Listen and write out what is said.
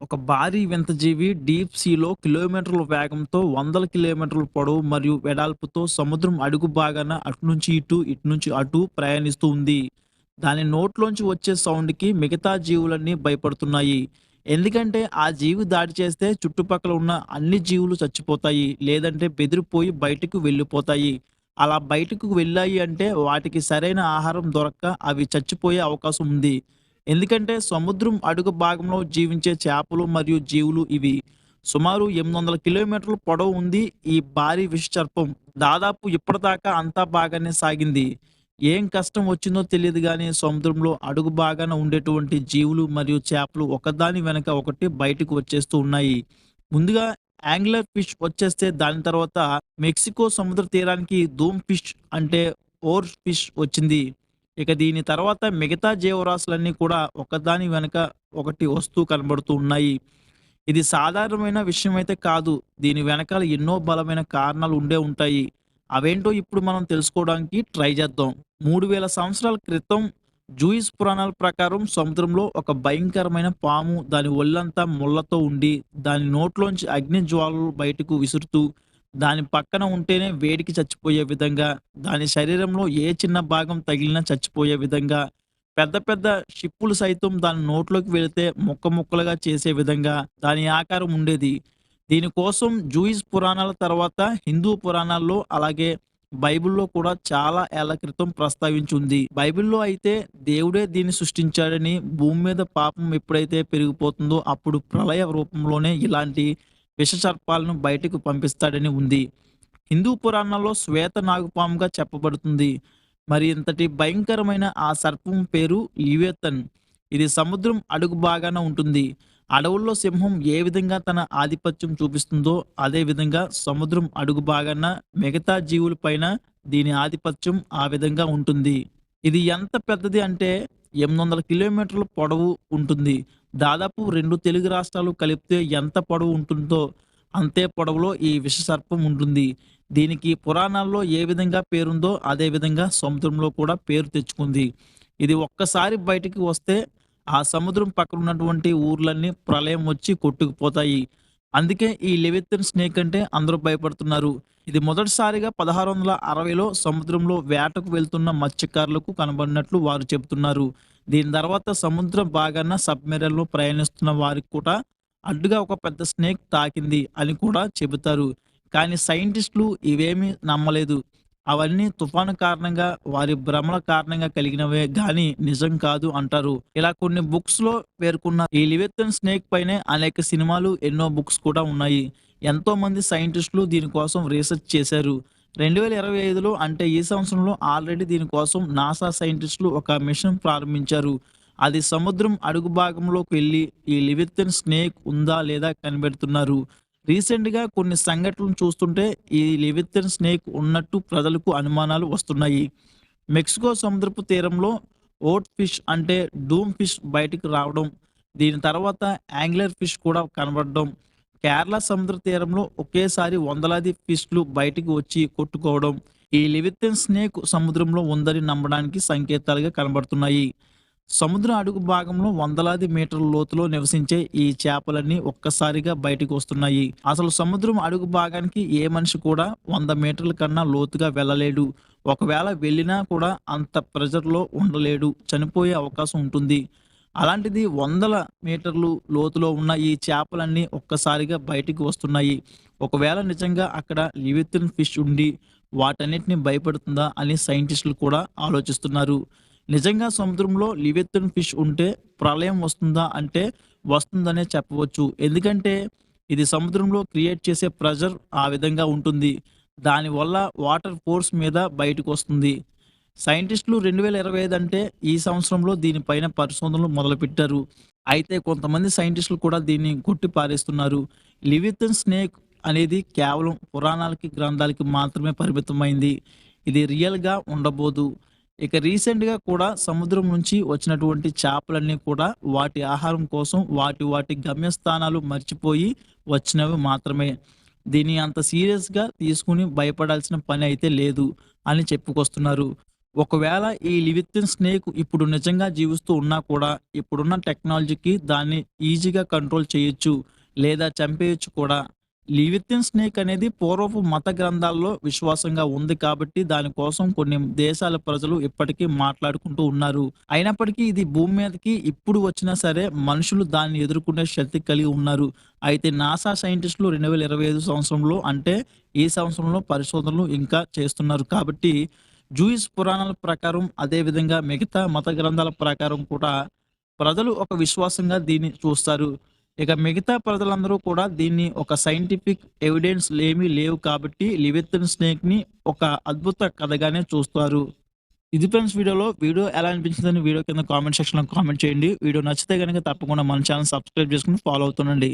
ఒక భారీ వింత జీవి డీప్ సీలో కిలోమీటర్ల వేగంతో వందల కిలోమీటర్ల పొడవు మరియు వెడల్పుతో సముద్రం అడుగు భాగాన అటు నుంచి ఇటు ఇటు నుంచి అటు ప్రయాణిస్తూ ఉంది. దాని నోట్లోంచి వచ్చే సౌండ్కి మిగతా జీవులన్నీ భయపడుతున్నాయి. ఎందుకంటే ఆ జీవి దాడి చేస్తే చుట్టుపక్కల ఉన్న అన్ని జీవులు చచ్చిపోతాయి లేదంటే బెదిరిపోయి బయటకు వెళ్ళిపోతాయి. అలా బయటకు వెళ్ళాయి అంటే వాటికి సరైన ఆహారం దొరక్క అవి చచ్చిపోయే అవకాశం ఉంది. ఎందుకంటే సముద్రం అడుగు భాగంలో జీవించే చేపలు మరియు జీవులు ఇవి. సుమారు ఎనిమిది వందల కిలోమీటర్ల పొడవు ఉంది ఈ భారీ విషచర్పం. దాదాపు ఇప్పటిదాకా అంతా బాగానే సాగింది. ఏం కష్టం వచ్చిందో తెలియదు కానీ సముద్రంలో అడుగు భాగాన ఉండేటువంటి జీవులు మరియు చేపలు ఒకదాని వెనక ఒకటి బయటకు వచ్చేస్తూ ఉన్నాయి. ముందుగా యాంగ్లర్ ఫిష్ వచ్చేస్తే దాని తర్వాత మెక్సికో సముద్ర తీరానికి ధూమ్ ఫిష్ అంటే ఓర్ ఫిష్ వచ్చింది. ఇక దీని తర్వాత మిగతా జీవరాశులన్నీ కూడా ఒకదాని వెనుక ఒకటి వస్తూ కనబడుతూ ఉన్నాయి. ఇది సాధారణమైన విషయం అయితే కాదు. దీని వెనకాల ఎన్నో బలమైన కారణాలు ఉండే ఉంటాయి. అవేంటో ఇప్పుడు మనం తెలుసుకోవడానికి ట్రై చేద్దాం. మూడు వేల సంవత్సరాల క్రితం జూయిస్ పురాణాల ప్రకారం సముద్రంలో ఒక భయంకరమైన పాము దాని ఒళ్ళంతా ముళ్ళతో ఉండి దాని నోట్లోంచి అగ్ని జ్వాలలు బయటకు విసురుతూ దాని పక్కన ఉంటేనే వేడికి చచ్చిపోయే విధంగా దాని శరీరంలో ఏ చిన్న భాగం తగిలినా చచ్చిపోయే విధంగా పెద్ద పెద్ద షిప్పులు సైతం దాని నోట్లోకి వెళితే ముక్క ముక్కలుగా చేసే విధంగా దాని ఆకారం ఉండేది. దీనికోసం జూయిస్ పురాణాల తర్వాత హిందూ పురాణాల్లో అలాగే బైబిల్లో కూడా చాలా ఏళ్ళ క్రితం ప్రస్తావించింది. బైబిల్లో అయితే దేవుడే దీన్ని సృష్టించాడని భూమి మీద పాపం ఎప్పుడైతే పెరిగిపోతుందో అప్పుడు ప్రళయ రూపంలోనే ఇలాంటి విషసర్పాలను బయటకు పంపిస్తాడని ఉంది. హిందూ పురాణాల్లో శ్వేత నాగుపాముగా చెప్పబడుతుంది. మరి ఇంతటి భయంకరమైన ఆ సర్పం పేరు లివేతన్. ఇది సముద్రం అడుగు బాగాన ఉంటుంది. అడవుల్లో సింహం ఏ విధంగా తన ఆధిపత్యం చూపిస్తుందో అదే విధంగా సముద్రం అడుగు భాగాన మిగతా జీవులపైన దీని ఆధిపత్యం ఆ విధంగా ఉంటుంది. ఇది ఎంత పెద్దది అంటే ఎనిమిది వందల కిలోమీటర్ల పొడవు ఉంటుంది. దాదాపు రెండు తెలుగు రాష్ట్రాలు కలిపితే ఎంత పొడవు ఉంటుందో అంతే పొడవులో ఈ విషసర్పం ఉంటుంది. దీనికి పురాణాల్లో ఏ విధంగా పేరుందో అదే విధంగా సముద్రంలో కూడా పేరు తెచ్చుకుంది. ఇది ఒక్కసారి బయటికి వస్తే ఆ సముద్రం పక్కన ఉన్నటువంటి ఊర్లన్నీ ప్రళయం వచ్చి కొట్టుకుపోతాయి. అందుకే ఈ లెవిత్తన్ స్నేక్ అంటే అందరూ భయపడుతున్నారు. ఇది మొదటిసారిగా పదహారు వందల అరవైలో సముద్రంలో వేటకు వెళ్తున్న మత్స్యకారులకు కనబడినట్లు వారు చెబుతున్నారు. దీని తర్వాత సముద్ర భాగాన సబ్మెరైన్లో ప్రయాణిస్తున్న వారికి కూడా అడ్డుగా ఒక పెద్ద స్నేక్ తాకింది అని కూడా చెబుతారు. కానీ సైంటిస్టులు ఇవేమీ నమ్మలేదు. అవన్నీ తుఫాను కారణంగా వారి భ్రమల కారణంగా కలిగినవే గాని నిజం కాదు అంటారు. ఇలా కొన్ని బుక్స్లో పేర్కొన్న ఈ లివెత్తన్ స్నేక్ పైనే అనేక సినిమాలు ఎన్నో బుక్స్ కూడా ఉన్నాయి. ఎంతో మంది సైంటిస్టులు దీనికోసం రీసెర్చ్ చేశారు. రెండు వేల ఇరవై ఐదులో అంటే ఈ సంవత్సరంలో ఆల్రెడీ దీనికోసం నాసా సైంటిస్టులు ఒక మిషన్ ప్రారంభించారు. అది సముద్రం అడుగు భాగంలోకి వెళ్ళి ఈ లివిత్తన్ స్నేక్ ఉందా లేదా కనిపెడుతున్నారు. రీసెంట్గా కొన్ని సంఘటనలు చూస్తుంటే ఈ లివిత్తన్ స్నేక్ ఉన్నట్టు ప్రజలకు అనుమానాలు వస్తున్నాయి. మెక్సికో సముద్రపు తీరంలో ఓట్ ఫిష్ అంటే డూమ్ ఫిష్ బయటికి రావడం దీని తర్వాత యాంగ్లర్ ఫిష్ కూడా కనబడడం కేరళ సముద్ర తీరంలో ఒకేసారి వందలాది ఫిష్లు బయటికి వచ్చి కొట్టుకోవడం ఈ లివిత్తన్ స్నేక్ సముద్రంలో ఉందని నమ్మడానికి సంకేతాలుగా కనబడుతున్నాయి. సముద్ర అడుగు భాగంలో వందలాది మీటర్ల లోతులో నివసించే ఈ చేపలన్నీ ఒక్కసారిగా బయటకు వస్తున్నాయి. అసలు సముద్రం అడుగు భాగానికి ఏ మనిషి కూడా వంద మీటర్ల కన్నా లోతుగా వెళ్ళలేడు. ఒకవేళ వెళ్ళినా కూడా అంత ప్రెజర్లో ఉండలేడు. చనిపోయే అవకాశం ఉంటుంది. అలాంటిది వందల మీటర్లు లోతులో ఉన్న ఈ చేపలన్నీ ఒక్కసారిగా బయటికి వస్తున్నాయి. ఒకవేళ నిజంగా అక్కడ లివితిన్ ఫిష్ ఉండి వాటన్నిటిని భయపడుతుందా అని సైంటిస్టులు కూడా ఆలోచిస్తున్నారు. నిజంగా సముద్రంలో లివెత్తన్ ఫిష్ ఉంటే ప్రళయం వస్తుందా అంటే వస్తుందనే చెప్పవచ్చు. ఎందుకంటే ఇది సముద్రంలో క్రియేట్ చేసే ప్రెజర్ ఆ విధంగా ఉంటుంది. దానివల్ల వాటర్ ఫోర్స్ మీద బయటకు వస్తుంది. సైంటిస్టులు రెండు వేల ఇరవై ఐదు అంటే ఈ సంవత్సరంలో దీనిపైన పరిశోధనలు మొదలుపెట్టారు. అయితే కొంతమంది సైంటిస్టులు కూడా దీన్ని కొట్టి పారేస్తున్నారు. లివితన్ స్నేక్ అనేది కేవలం పురాణాలకి గ్రంథాలకి మాత్రమే పరిమితమైంది. ఇది రియల్గా ఉండబోదు. ఇక రీసెంట్గా కూడా సముద్రం నుంచి వచ్చినటువంటి చేపలన్నీ కూడా వాటి ఆహారం కోసం వాటి వాటి గమ్యస్థానాలు మర్చిపోయి వచ్చినవి మాత్రమే. దీన్ని అంత సీరియస్గా తీసుకుని భయపడాల్సిన పని అయితే లేదు అని చెప్పుకొస్తున్నారు. ఒకవేళ ఈ లివిత్తిన్ స్నేక్ ఇప్పుడు నిజంగా జీవిస్తూ ఉన్నా కూడా ఇప్పుడున్న టెక్నాలజీకి దాన్ని ఈజీగా కంట్రోల్ చేయొచ్చు లేదా చంపేయచ్చు కూడా. లివిత్తిన్ స్నేక్ అనేది పూర్వపు మత గ్రంథాల్లో విశ్వాసంగా ఉంది కాబట్టి దానికోసం కొన్ని దేశాల ప్రజలు ఇప్పటికీ మాట్లాడుకుంటూ ఉన్నారు. అయినప్పటికీ ఇది భూమి మీదకి ఇప్పుడు వచ్చినా సరే మనుషులు దాన్ని ఎదుర్కొనే శక్తి కలిగి ఉన్నారు. అయితే నాసా సైంటిస్టులు రెండు వేల ఇరవై ఐదు సంవత్సరంలో అంటే ఈ సంవత్సరంలో పరిశోధనలు ఇంకా చేస్తున్నారు కాబట్టి జూయిస్ పురాణాల ప్రకారం అదేవిధంగా మిగతా మత గ్రంథాల ప్రకారం కూడా ప్రజలు ఒక విశ్వాసంగా దీన్ని చూస్తారు. ఇక మిగతా ప్రజలందరూ కూడా దీన్ని ఒక సైంటిఫిక్ ఎవిడెన్స్ ఏమీ లేవు కాబట్టి లివెత్తన్ స్నేక్ని ఒక అద్భుత కథగానే చూస్తారు. ఇది ఫ్రెండ్స్ వీడియోలో వీడియో ఎలా అనిపించిందని వీడియో కింద కామెంట్ సెక్షన్లో కామెంట్ చేయండి. వీడియో నచ్చితే కనుక తప్పకుండా మన ఛానల్ సబ్స్క్రైబ్ చేసుకుని ఫాలో అవుతుండండి.